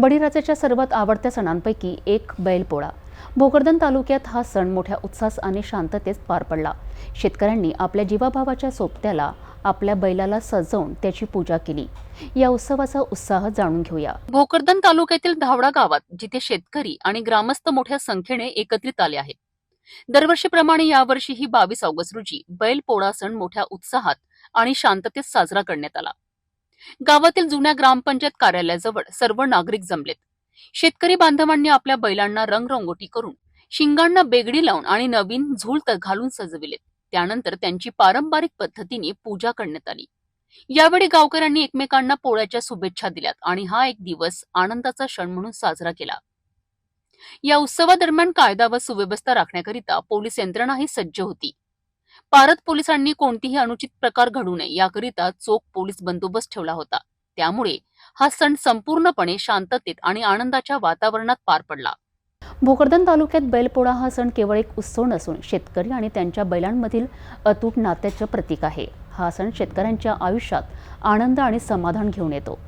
बळीराजाच्या सर्वात आवडत्या सणांपैकी एक बैलपोळा. भोकरदन तालुक्यात हा सण मोठ्या उत्साहात आणि शांततेत पार पडला. शेतकऱ्यांनी आपल्या जीवाभावाच्या सोबत्याला आपल्या बैलाला सजवून त्याची पूजा केली. या उत्सवाचा उत्साह जाणून घेऊया. भोकरदन तालुक्यातील धावडा गावात जिथे शेतकरी आणि ग्रामस्थ मोठ्या संख्येने एकत्रित आले आहेत. दरवर्षीप्रमाणे यावर्षीही बावीस ऑगस्ट रोजी बैल पोळा सण मोठ्या उत्साहात आणि शांततेत साजरा करण्यात आला. गावातील जुन्या ग्रामपंचायत कार्यालयाजवळ सर्व नागरिक जमलेत. शेतकरी बांधवांनी आपल्या बैलांना रंगरंगोटी करून शिंगांना बेगडी लावून आणि नवीन झूल घालून सजविलेत. त्यानंतर त्यांची पारंपरिक पद्धतीने पूजा करण्यात आली. यावेळी गावकऱ्यांनी एकमेकांना पोळ्याच्या शुभेच्छा दिल्यात आणि हा एक दिवस आनंदाचा क्षण म्हणून साजरा केला. या उत्सवादरम्यान कायदा व सुव्यवस्था राखण्याकरिता पोलीस यंत्रणाही सज्ज होती. पारत पोलिसांनी कोणतीही अनुचित प्रकार घडू नये याकरिता चोख पोलीस बंदोबस्त ठेवला होता. त्यामुळे हा सण संपूर्णपणे शांततेत आणि आनंदाच्या वातावरणात पार पडला. भोकरदन तालुक्यात बैलपोळा हा सण केवळ एक उत्सव नसून शेतकरी आणि त्यांच्या बैलांमधील अतूट नात्याचं प्रतीक आहे. हा सण शेतकऱ्यांच्या आयुष्यात आनंद आणि समाधान घेऊन येतो.